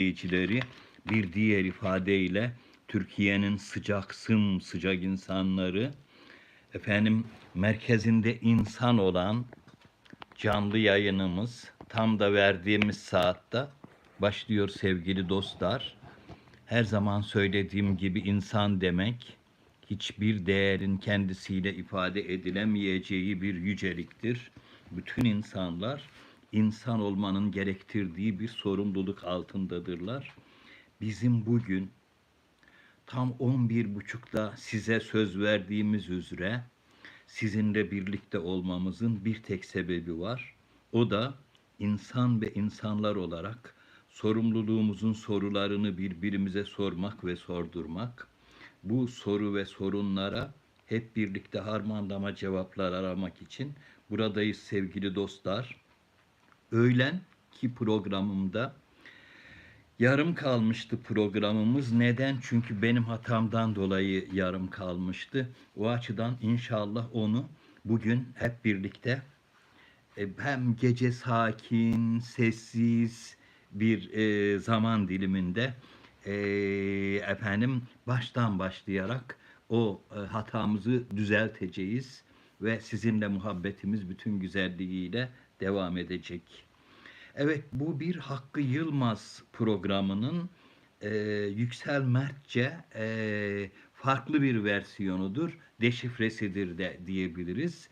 izleyicileri bir diğer ifadeyle Türkiye'nin sıcak sım sıcak insanları efendim merkezinde insan olan canlı yayınımız tam da verdiğimiz saatte başlıyor sevgili dostlar. Her zaman söylediğim gibi insan demek hiçbir değerin kendisiyle ifade edilemeyeceği bir yüceliktir. Bütün insanlar insan olmanın gerektirdiği bir sorumluluk altındadırlar. Bizim bugün tam 11.30'da size söz verdiğimiz üzere sizinle birlikte olmamızın bir tek sebebi var. O da insan ve insanlar olarak sorumluluğumuzun sorularını birbirimize sormak ve sordurmak. Bu soru ve sorunlara hep birlikte harmanlama cevaplar aramak için buradayız sevgili dostlar. Öğlen ki programımda yarım kalmıştı programımız. Neden? Çünkü benim hatamdan dolayı yarım kalmıştı. O açıdan inşallah onu bugün hep birlikte e, hem gece sakin, sessiz bir e, zaman diliminde e, efendim baştan başlayarak o e, hatamızı düzelteceğiz ve sizinle muhabbetimiz bütün güzelliğiyle devam edecek. Evet bu bir Hakkı Yılmaz programının e, Yüksel Mertçe e, farklı bir versiyonudur, deşifresidir de diyebiliriz.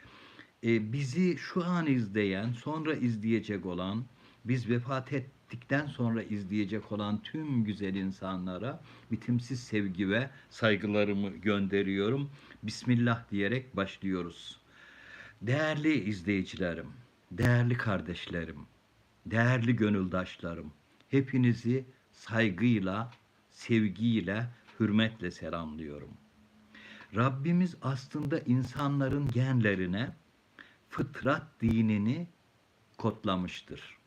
E, bizi şu an izleyen, sonra izleyecek olan, biz vefat ettikten sonra izleyecek olan tüm güzel insanlara bitimsiz sevgi ve saygılarımı gönderiyorum. Bismillah diyerek başlıyoruz. Değerli izleyicilerim, değerli kardeşlerim, değerli gönüldaşlarım, hepinizi saygıyla, sevgiyle, hürmetle selamlıyorum. Rabbimiz aslında insanların genlerine fıtrat dinini kodlamıştır.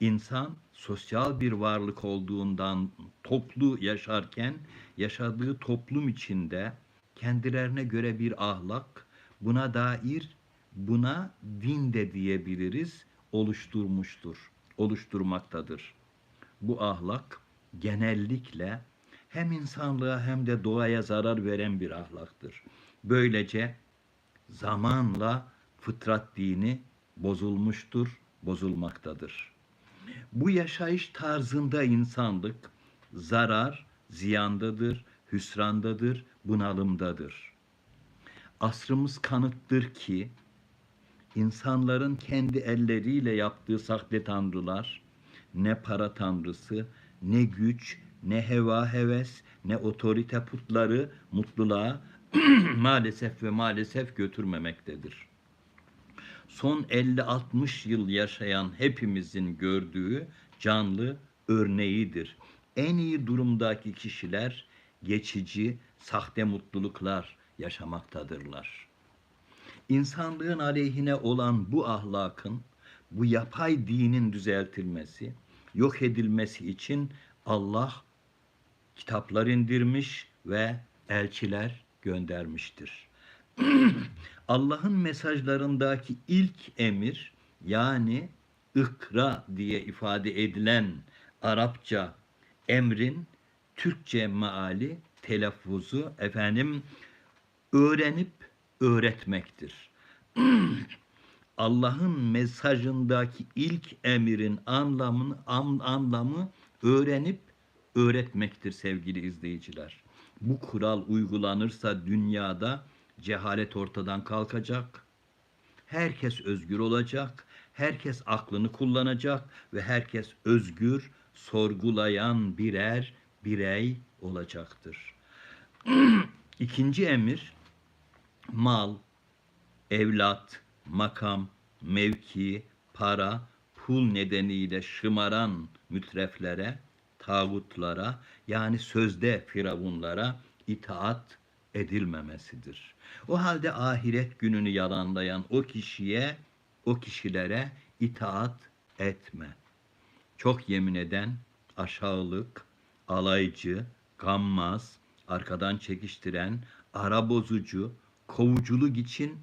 İnsan sosyal bir varlık olduğundan toplu yaşarken yaşadığı toplum içinde kendilerine göre bir ahlak, buna dair buna din de diyebiliriz oluşturmuştur, oluşturmaktadır. Bu ahlak genellikle hem insanlığa hem de doğaya zarar veren bir ahlaktır. Böylece zamanla fıtrat dini bozulmuştur, bozulmaktadır. Bu yaşayış tarzında insanlık zarar, ziyandadır, hüsrandadır, bunalımdadır. Asrımız kanıttır ki insanların kendi elleriyle yaptığı sahte tanrılar, ne para tanrısı, ne güç, ne heva heves, ne otorite putları mutluluğa maalesef ve maalesef götürmemektedir. Son 50-60 yıl yaşayan hepimizin gördüğü canlı örneğidir. En iyi durumdaki kişiler geçici, sahte mutluluklar yaşamaktadırlar insanlığın aleyhine olan bu ahlakın, bu yapay dinin düzeltilmesi, yok edilmesi için Allah kitaplar indirmiş ve elçiler göndermiştir. Allah'ın mesajlarındaki ilk emir yani ikra diye ifade edilen Arapça emrin Türkçe meali, telaffuzu efendim öğrenip öğretmektir. Allah'ın mesajındaki ilk emirin anlamını an, anlamı öğrenip öğretmektir sevgili izleyiciler. Bu kural uygulanırsa dünyada cehalet ortadan kalkacak. Herkes özgür olacak. Herkes aklını kullanacak ve herkes özgür, sorgulayan birer birey olacaktır. İkinci emir mal, evlat, makam, mevki, para, pul nedeniyle şımaran mütreflere, tağutlara yani sözde firavunlara itaat edilmemesidir. O halde ahiret gününü yalanlayan o kişiye, o kişilere itaat etme. Çok yemin eden aşağılık, alaycı, gammaz, arkadan çekiştiren, ara bozucu, kovuculuk için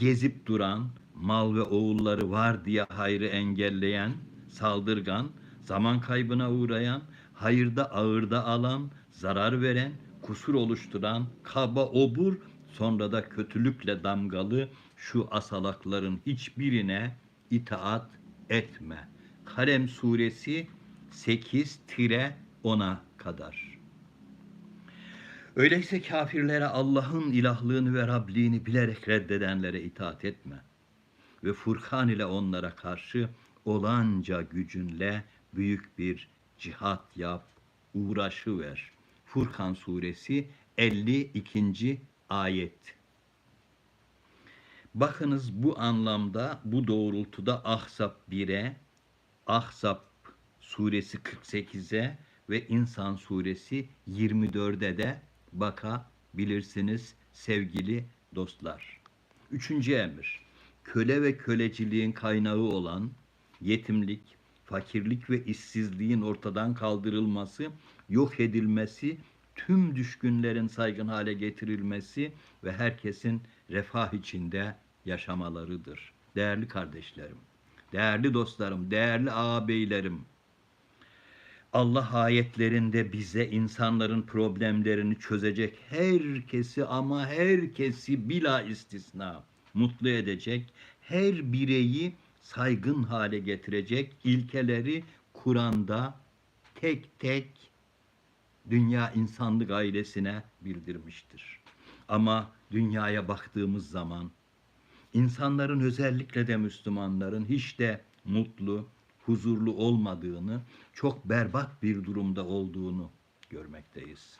gezip duran, mal ve oğulları var diye hayrı engelleyen, saldırgan, zaman kaybına uğrayan, hayırda ağırda alan, zarar veren, kusur oluşturan, kaba obur, sonra da kötülükle damgalı şu asalakların hiçbirine itaat etme. Kalem suresi 8-10'a kadar. Öyleyse kafirlere Allah'ın ilahlığını ve Rabliğini bilerek reddedenlere itaat etme. Ve Furkan ile onlara karşı olanca gücünle büyük bir cihat yap, uğraşı ver. Furkan suresi 52. ayet. Bakınız bu anlamda, bu doğrultuda Ahzab 1'e, Ahzab suresi 48'e ve İnsan suresi 24'e de bakabilirsiniz sevgili dostlar. Üçüncü emir, köle ve köleciliğin kaynağı olan yetimlik, fakirlik ve işsizliğin ortadan kaldırılması, yok edilmesi, tüm düşkünlerin saygın hale getirilmesi ve herkesin refah içinde yaşamalarıdır. Değerli kardeşlerim, değerli dostlarım, değerli ağabeylerim, Allah ayetlerinde bize insanların problemlerini çözecek herkesi ama herkesi bila istisna mutlu edecek, her bireyi saygın hale getirecek ilkeleri Kur'an'da tek tek dünya insanlık ailesine bildirmiştir. Ama dünyaya baktığımız zaman insanların özellikle de Müslümanların hiç de mutlu, huzurlu olmadığını, çok berbat bir durumda olduğunu görmekteyiz.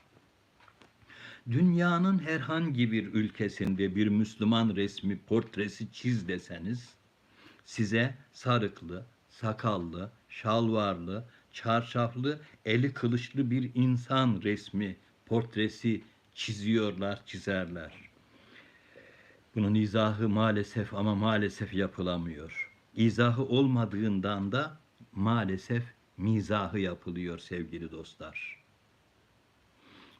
Dünyanın herhangi bir ülkesinde bir Müslüman resmi portresi çiz deseniz, size sarıklı, sakallı, şalvarlı, çarşaflı, eli kılıçlı bir insan resmi portresi çiziyorlar, çizerler. Bunun izahı maalesef ama maalesef yapılamıyor. İzahı olmadığından da maalesef mizahı yapılıyor sevgili dostlar.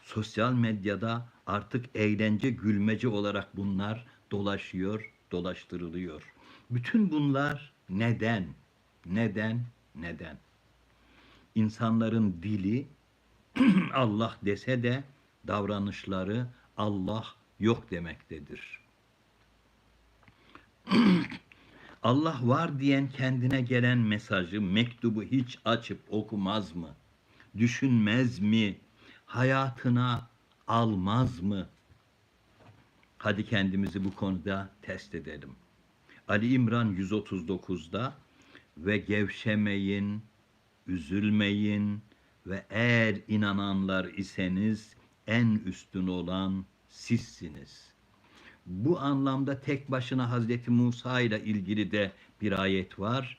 Sosyal medyada artık eğlence gülmece olarak bunlar dolaşıyor, dolaştırılıyor. Bütün bunlar neden? Neden? Neden? İnsanların dili Allah dese de davranışları Allah yok demektedir. Allah var diyen kendine gelen mesajı, mektubu hiç açıp okumaz mı? Düşünmez mi? Hayatına almaz mı? Hadi kendimizi bu konuda test edelim. Ali İmran 139'da ve gevşemeyin, üzülmeyin ve eğer inananlar iseniz en üstün olan sizsiniz.'' Bu anlamda tek başına Hazreti Musa ile ilgili de bir ayet var.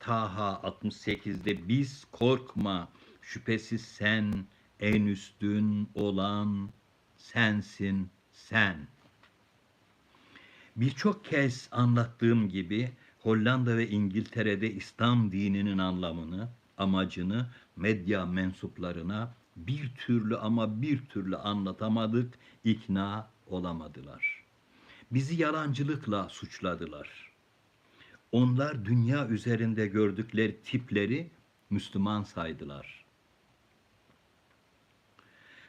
Taha 68'de biz korkma şüphesiz sen en üstün olan sensin sen. Birçok kez anlattığım gibi Hollanda ve İngiltere'de İslam dininin anlamını, amacını medya mensuplarına bir türlü ama bir türlü anlatamadık, ikna olamadılar. Bizi yalancılıkla suçladılar. Onlar dünya üzerinde gördükleri tipleri Müslüman saydılar.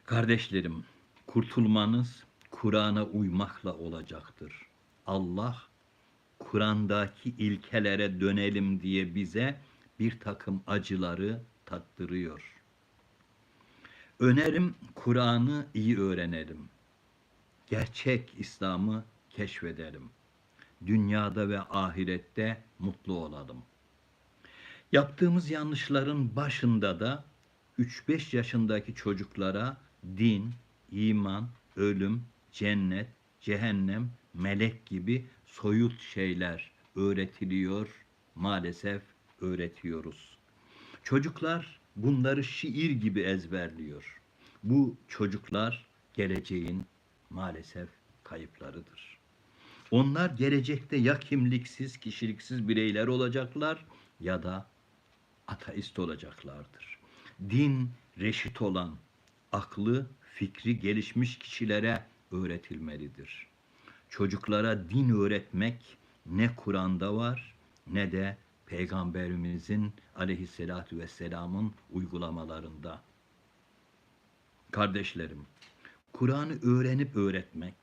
Kardeşlerim, kurtulmanız Kur'an'a uymakla olacaktır. Allah Kur'an'daki ilkelere dönelim diye bize bir takım acıları tattırıyor. Önerim Kur'an'ı iyi öğrenelim. Gerçek İslam'ı keşfedelim. Dünyada ve ahirette mutlu olalım. Yaptığımız yanlışların başında da 3-5 yaşındaki çocuklara din, iman, ölüm, cennet, cehennem, melek gibi soyut şeyler öğretiliyor, maalesef öğretiyoruz. Çocuklar bunları şiir gibi ezberliyor. Bu çocuklar geleceğin maalesef kayıplarıdır. Onlar gelecekte ya kimliksiz, kişiliksiz bireyler olacaklar ya da ateist olacaklardır. Din reşit olan, aklı, fikri gelişmiş kişilere öğretilmelidir. Çocuklara din öğretmek ne Kur'an'da var ne de Peygamberimizin aleyhissalatü vesselamın uygulamalarında. Kardeşlerim, Kur'an'ı öğrenip öğretmek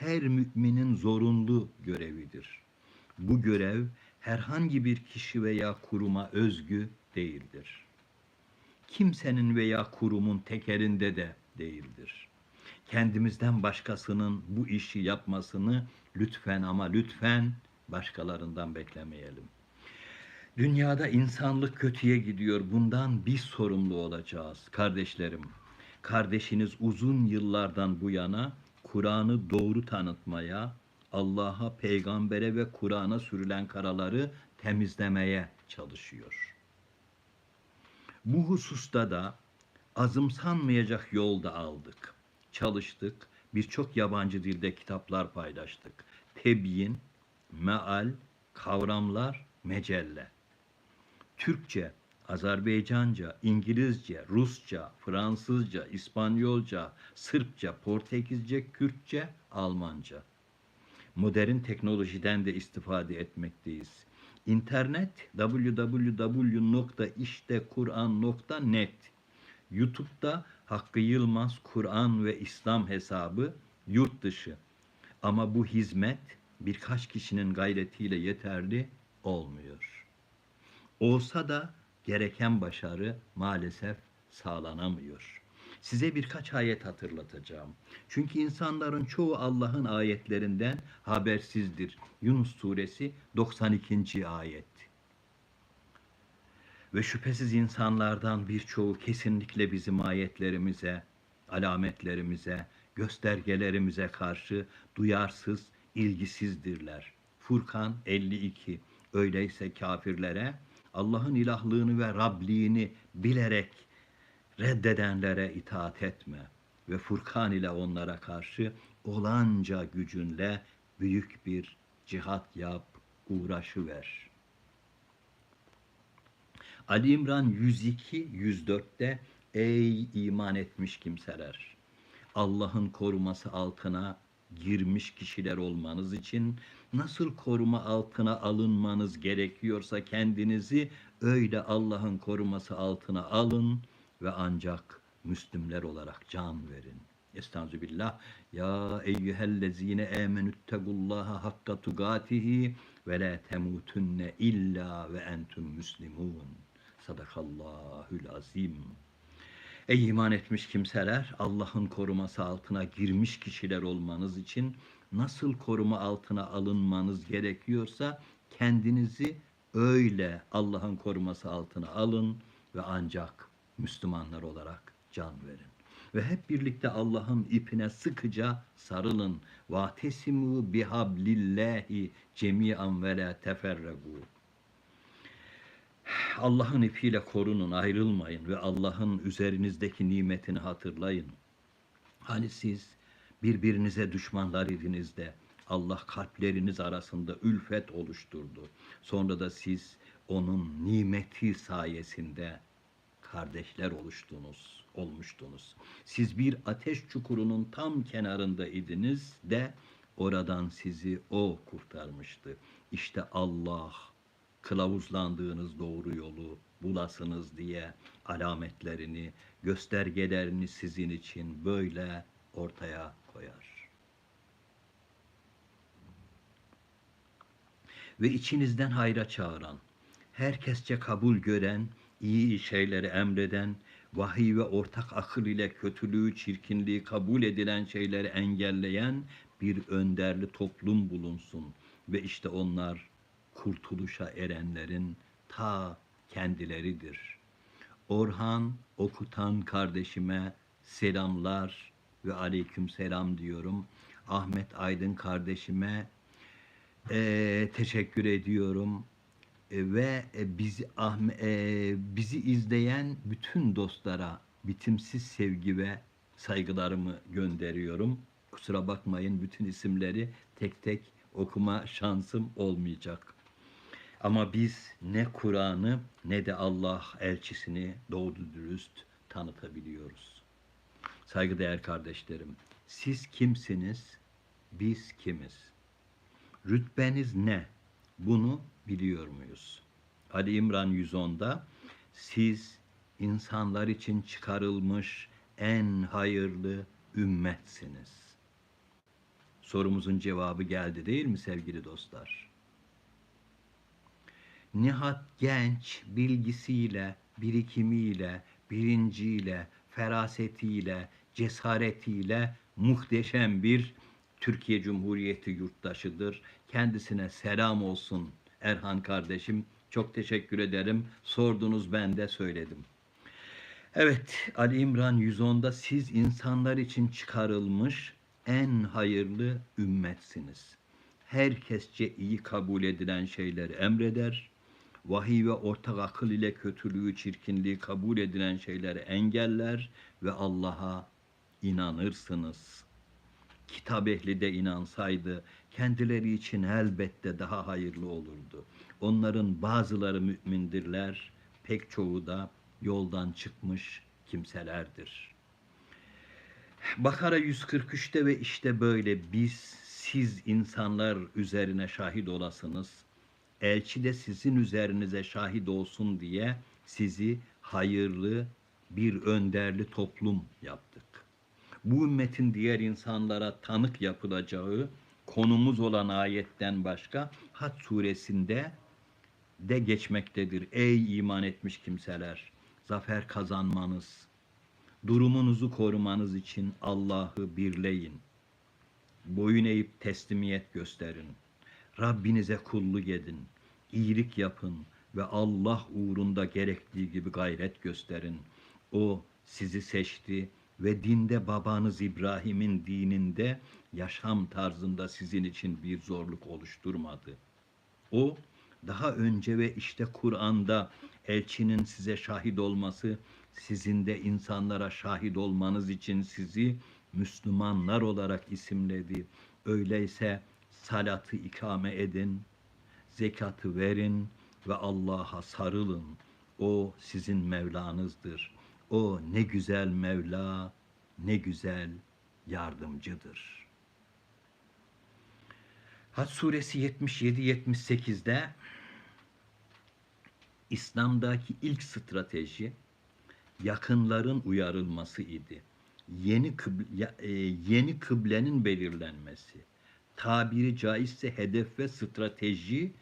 her müminin zorunlu görevidir. Bu görev herhangi bir kişi veya kuruma özgü değildir. Kimsenin veya kurumun tekerinde de değildir. Kendimizden başkasının bu işi yapmasını lütfen ama lütfen başkalarından beklemeyelim. Dünyada insanlık kötüye gidiyor. Bundan biz sorumlu olacağız kardeşlerim. Kardeşiniz uzun yıllardan bu yana Kur'an'ı doğru tanıtmaya, Allah'a, peygambere ve Kur'an'a sürülen karaları temizlemeye çalışıyor. Bu hususta da azımsanmayacak yolda aldık. Çalıştık. Birçok yabancı dilde kitaplar paylaştık. Tebyin, meal, kavramlar, mecelle. Türkçe, Azerbaycanca, İngilizce, Rusça, Fransızca, İspanyolca, Sırpça, Portekizce, Kürtçe, Almanca. Modern teknolojiden de istifade etmekteyiz. İnternet www.iştekuran.net YouTube'da Hakkı Yılmaz Kur'an ve İslam hesabı yurt dışı. Ama bu hizmet birkaç kişinin gayretiyle yeterli olmuyor. Olsa da gereken başarı maalesef sağlanamıyor. Size birkaç ayet hatırlatacağım. Çünkü insanların çoğu Allah'ın ayetlerinden habersizdir. Yunus suresi 92. ayet. Ve şüphesiz insanlardan birçoğu kesinlikle bizim ayetlerimize, alametlerimize, göstergelerimize karşı duyarsız, ilgisizdirler. Furkan 52. Öyleyse kafirlere Allah'ın ilahlığını ve Rabliğini bilerek reddedenlere itaat etme ve Furkan ile onlara karşı olanca gücünle büyük bir cihat yap, uğraşı ver. Ali İmran 102 104'te ey iman etmiş kimseler Allah'ın koruması altına girmiş kişiler olmanız için nasıl koruma altına alınmanız gerekiyorsa kendinizi öyle Allah'ın koruması altına alın ve ancak Müslümler olarak can verin. Estağfirullah. Ya eyyühellezine emenüttegullaha hakka tugatihi ve la temutunne illa ve entüm müslimun. Sadakallahül azim. Ey iman etmiş kimseler, Allah'ın koruması altına girmiş kişiler olmanız için nasıl koruma altına alınmanız gerekiyorsa kendinizi öyle Allah'ın koruması altına alın ve ancak Müslümanlar olarak can verin. Ve hep birlikte Allah'ın ipine sıkıca sarılın. Vatesimu bihablillahi cemiyan ve la teferregu. Allah'ın ipiyle korunun, ayrılmayın ve Allah'ın üzerinizdeki nimetini hatırlayın. Hani siz birbirinize düşmanlar idiniz de Allah kalpleriniz arasında ülfet oluşturdu. Sonra da siz onun nimeti sayesinde kardeşler oluştunuz, olmuştunuz. Siz bir ateş çukurunun tam kenarında idiniz de oradan sizi o kurtarmıştı. İşte Allah kılavuzlandığınız doğru yolu bulasınız diye alametlerini, göstergelerini sizin için böyle ortaya koyar. Ve içinizden hayra çağıran, herkesçe kabul gören, iyi şeyleri emreden, vahiy ve ortak akıl ile kötülüğü, çirkinliği kabul edilen şeyleri engelleyen bir önderli toplum bulunsun. Ve işte onlar kurtuluşa erenlerin ta kendileridir. Orhan okutan kardeşime selamlar ve aleyküm selam diyorum. Ahmet Aydın kardeşime e, teşekkür ediyorum e, ve e, bizi Ahme, e, bizi izleyen bütün dostlara bitimsiz sevgi ve saygılarımı gönderiyorum. Kusura bakmayın bütün isimleri tek tek okuma şansım olmayacak. Ama biz ne Kur'an'ı ne de Allah elçisini doğru dürüst tanıtabiliyoruz. Saygıdeğer kardeşlerim, siz kimsiniz, biz kimiz? Rütbeniz ne? Bunu biliyor muyuz? Ali İmran 110'da siz insanlar için çıkarılmış en hayırlı ümmetsiniz. Sorumuzun cevabı geldi değil mi sevgili dostlar? Nihat genç bilgisiyle, birikimiyle, bilinciyle, ferasetiyle, cesaretiyle muhteşem bir Türkiye Cumhuriyeti yurttaşıdır. Kendisine selam olsun Erhan kardeşim. Çok teşekkür ederim. Sordunuz ben de söyledim. Evet Ali İmran 110'da siz insanlar için çıkarılmış en hayırlı ümmetsiniz. Herkesçe iyi kabul edilen şeyleri emreder. Vahiy ve ortak akıl ile kötülüğü, çirkinliği kabul edilen şeyleri engeller ve Allah'a inanırsınız. Kitap ehli de inansaydı kendileri için elbette daha hayırlı olurdu. Onların bazıları mümindirler, pek çoğu da yoldan çıkmış kimselerdir. Bakara 143'te ve işte böyle biz siz insanlar üzerine şahit olasınız. Elçi de sizin üzerinize şahit olsun diye sizi hayırlı bir önderli toplum yaptık. Bu ümmetin diğer insanlara tanık yapılacağı konumuz olan ayetten başka Had suresinde de geçmektedir. Ey iman etmiş kimseler! Zafer kazanmanız, durumunuzu korumanız için Allah'ı birleyin. Boyun eğip teslimiyet gösterin. Rabbinize kulluk edin. iyilik yapın ve Allah uğrunda gerektiği gibi gayret gösterin. O sizi seçti ve dinde babanız İbrahim'in dininde yaşam tarzında sizin için bir zorluk oluşturmadı. O daha önce ve işte Kur'an'da elçinin size şahit olması, sizin de insanlara şahit olmanız için sizi Müslümanlar olarak isimledi. Öyleyse salatı ikame edin, zekatı verin ve Allah'a sarılın. O sizin Mevlanızdır. O ne güzel Mevla, ne güzel yardımcıdır. Hac suresi 77-78'de İslam'daki ilk strateji yakınların uyarılması idi. Yeni kıble, e, yeni kıblenin belirlenmesi, tabiri caizse hedef ve strateji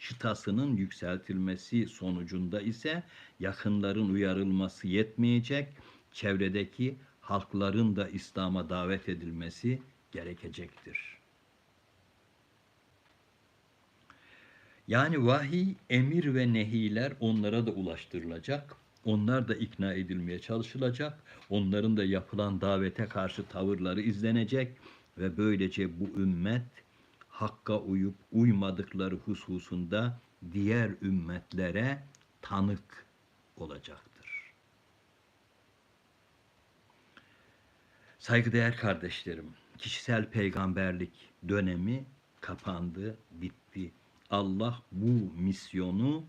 çıtasının yükseltilmesi sonucunda ise yakınların uyarılması yetmeyecek, çevredeki halkların da İslam'a davet edilmesi gerekecektir. Yani vahiy, emir ve nehiler onlara da ulaştırılacak. Onlar da ikna edilmeye çalışılacak. Onların da yapılan davete karşı tavırları izlenecek ve böylece bu ümmet hakka uyup uymadıkları hususunda diğer ümmetlere tanık olacaktır. Saygıdeğer kardeşlerim, kişisel peygamberlik dönemi kapandı, bitti. Allah bu misyonu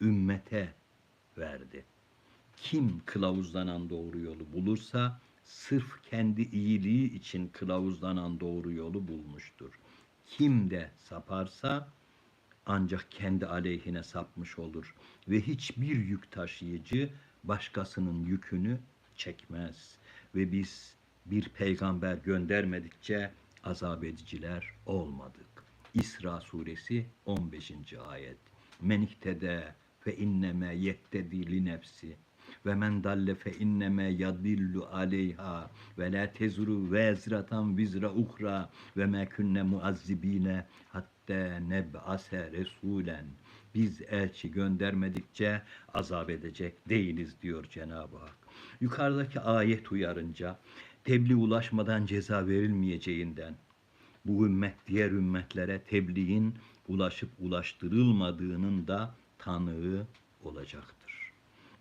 ümmete verdi. Kim kılavuzlanan doğru yolu bulursa sırf kendi iyiliği için kılavuzlanan doğru yolu bulmuştur. Kim de saparsa ancak kendi aleyhine sapmış olur ve hiçbir yük taşıyıcı başkasının yükünü çekmez ve biz bir peygamber göndermedikçe azap ediciler olmadık. İsra suresi 15. ayet. Men ihtede fe inneme yettedi li nefsi ve men dalle fe inneme yadillu aleyha ve la tezru vezratan vizra ukra ve me kunne muazzibine hatta neb'ase resulen biz elçi göndermedikçe azap edecek değiliz diyor Cenab-ı Hak. Yukarıdaki ayet uyarınca tebliğ ulaşmadan ceza verilmeyeceğinden bu ümmet diğer ümmetlere tebliğin ulaşıp ulaştırılmadığının da tanığı olacaktır.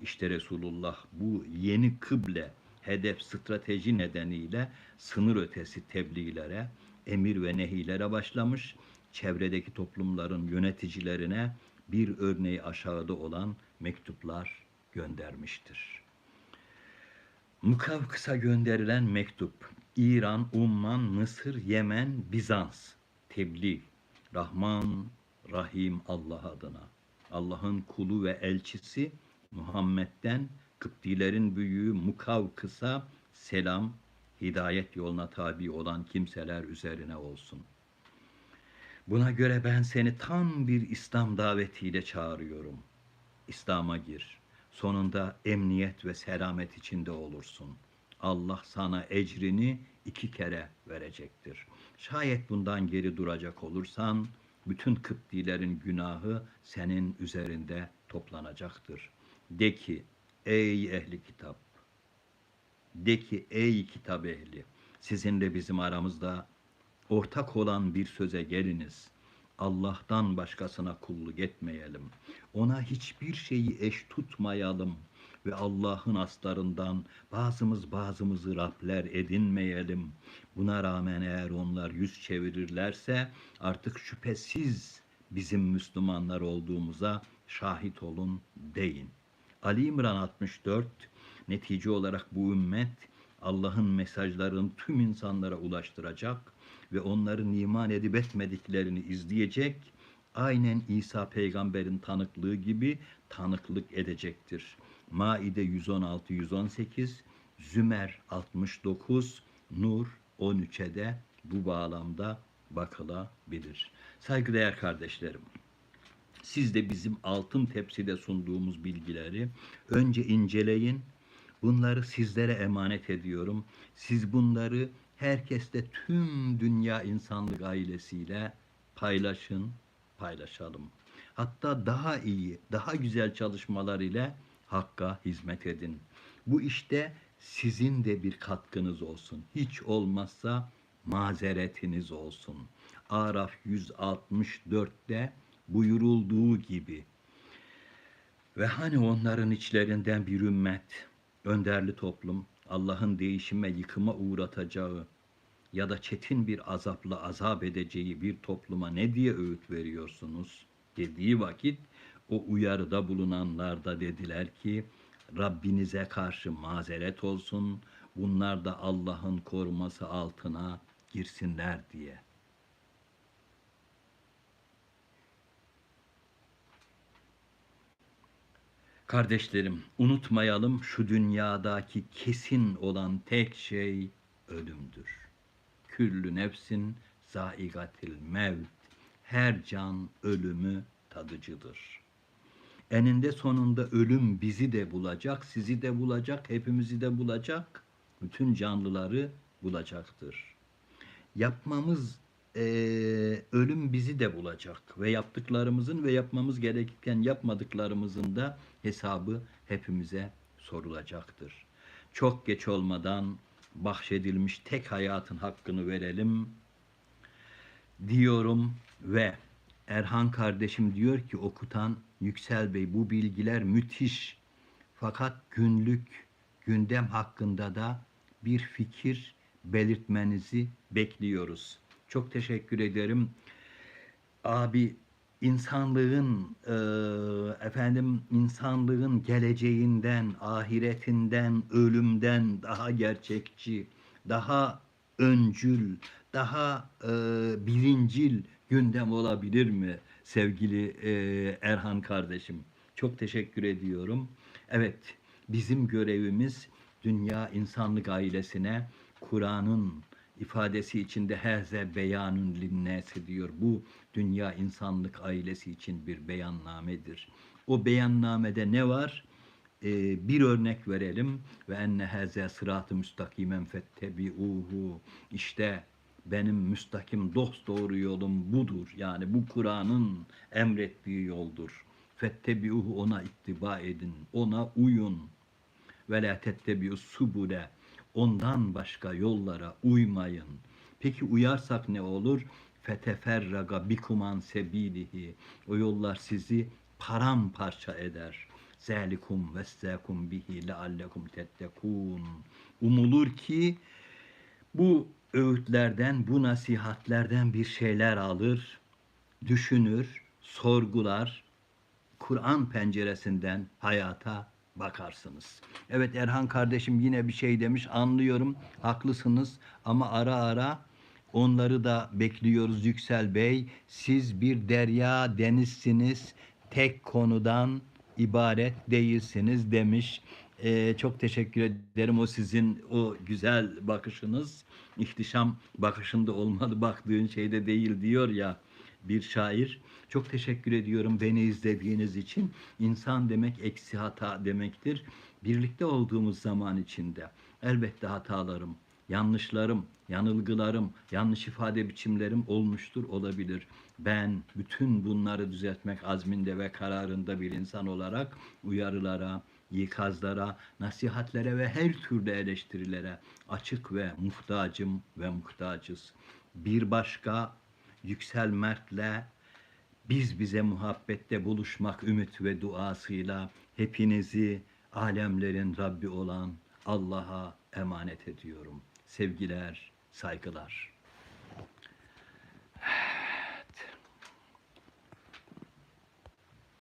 İşte Resulullah bu yeni kıble hedef strateji nedeniyle sınır ötesi tebliğlere, emir ve nehilere başlamış, çevredeki toplumların yöneticilerine bir örneği aşağıda olan mektuplar göndermiştir. Mukavkıs'a gönderilen mektup İran, Umman, Mısır, Yemen, Bizans tebliğ Rahman, Rahim Allah adına. Allah'ın kulu ve elçisi Muhammed'den Kıptilerin büyüğü Mukavkıs'a selam, hidayet yoluna tabi olan kimseler üzerine olsun. Buna göre ben seni tam bir İslam davetiyle çağırıyorum. İslam'a gir. Sonunda emniyet ve selamet içinde olursun. Allah sana ecrini iki kere verecektir. Şayet bundan geri duracak olursan, bütün Kıptilerin günahı senin üzerinde toplanacaktır. De ki, ey ehli kitap, de ki ey kitap ehli, sizinle bizim aramızda ortak olan bir söze geliniz. Allah'tan başkasına kulluk etmeyelim. Ona hiçbir şeyi eş tutmayalım ve Allah'ın aslarından bazımız bazımızı Rabler edinmeyelim. Buna rağmen eğer onlar yüz çevirirlerse artık şüphesiz bizim Müslümanlar olduğumuza şahit olun deyin. Ali İmran 64 netice olarak bu ümmet Allah'ın mesajlarını tüm insanlara ulaştıracak ve onların iman edip etmediklerini izleyecek, aynen İsa peygamberin tanıklığı gibi tanıklık edecektir. Maide 116-118, Zümer 69, Nur 13'e de bu bağlamda bakılabilir. Saygıdeğer kardeşlerim, siz de bizim altın tepside sunduğumuz bilgileri önce inceleyin. Bunları sizlere emanet ediyorum. Siz bunları herkesle tüm dünya insanlık ailesiyle paylaşın, paylaşalım. Hatta daha iyi, daha güzel çalışmalar ile Hakk'a hizmet edin. Bu işte sizin de bir katkınız olsun. Hiç olmazsa mazeretiniz olsun. Araf 164'te buyurulduğu gibi. Ve hani onların içlerinden bir ümmet, önderli toplum, Allah'ın değişime, yıkıma uğratacağı ya da çetin bir azapla azap edeceği bir topluma ne diye öğüt veriyorsunuz? Dediği vakit o uyarıda bulunanlar da dediler ki Rabbinize karşı mazeret olsun, bunlar da Allah'ın koruması altına girsinler. diye. Kardeşlerim, unutmayalım şu dünyadaki kesin olan tek şey ölümdür. Küllü nefsin zaigatil mevt. Her can ölümü tadıcıdır. Eninde sonunda ölüm bizi de bulacak, sizi de bulacak, hepimizi de bulacak, bütün canlıları bulacaktır. Yapmamız eee, ölüm bizi de bulacak ve yaptıklarımızın ve yapmamız gerekirken yapmadıklarımızın da hesabı hepimize sorulacaktır. Çok geç olmadan bahşedilmiş tek hayatın hakkını verelim diyorum ve Erhan kardeşim diyor ki okutan Yüksel Bey bu bilgiler müthiş. Fakat günlük gündem hakkında da bir fikir belirtmenizi bekliyoruz. Çok teşekkür ederim. Abi insanlığın e, efendim insanlığın geleceğinden, ahiretinden, ölümden daha gerçekçi, daha öncül, daha e, birincil gündem olabilir mi sevgili e, Erhan kardeşim? Çok teşekkür ediyorum. Evet, bizim görevimiz dünya insanlık ailesine Kur'an'ın ifadesi içinde herze beyanun linnesi diyor. Bu dünya insanlık ailesi için bir beyannamedir. O beyannamede ne var? Ee, bir örnek verelim ve enne haze sıratı müstakimen fettebi'uhu işte benim müstakim dost doğru yolum budur. Yani bu Kur'an'ın emrettiği yoldur. Fettebi'uhu ona ittiba edin. Ona uyun. Ve la tettebi'u subule. Ondan başka yollara uymayın. Peki uyarsak ne olur? Feteferraga bikuman sebilihi. O yollar sizi paramparça eder. Zelikum vestekum bihi leallekum tettekun. Umulur ki bu öğütlerden, bu nasihatlerden bir şeyler alır, düşünür, sorgular, Kur'an penceresinden hayata bakarsınız. Evet Erhan kardeşim yine bir şey demiş. Anlıyorum. Haklısınız ama ara ara onları da bekliyoruz Yüksel Bey. Siz bir derya denizsiniz. tek konudan ibaret değilsiniz demiş. Ee, çok teşekkür ederim o sizin o güzel bakışınız. İhtişam bakışında olmalı baktığın şeyde değil diyor ya bir şair. Çok teşekkür ediyorum beni izlediğiniz için. İnsan demek eksi hata demektir. Birlikte olduğumuz zaman içinde elbette hatalarım, yanlışlarım, yanılgılarım, yanlış ifade biçimlerim olmuştur, olabilir. Ben bütün bunları düzeltmek azminde ve kararında bir insan olarak uyarılara, ikazlara, nasihatlere ve her türlü eleştirilere açık ve muhtacım ve muhtacız. Bir başka Yüksel Mert'le biz bize muhabbette buluşmak ümit ve duasıyla hepinizi alemlerin Rabbi olan Allah'a emanet ediyorum. Sevgiler, saygılar.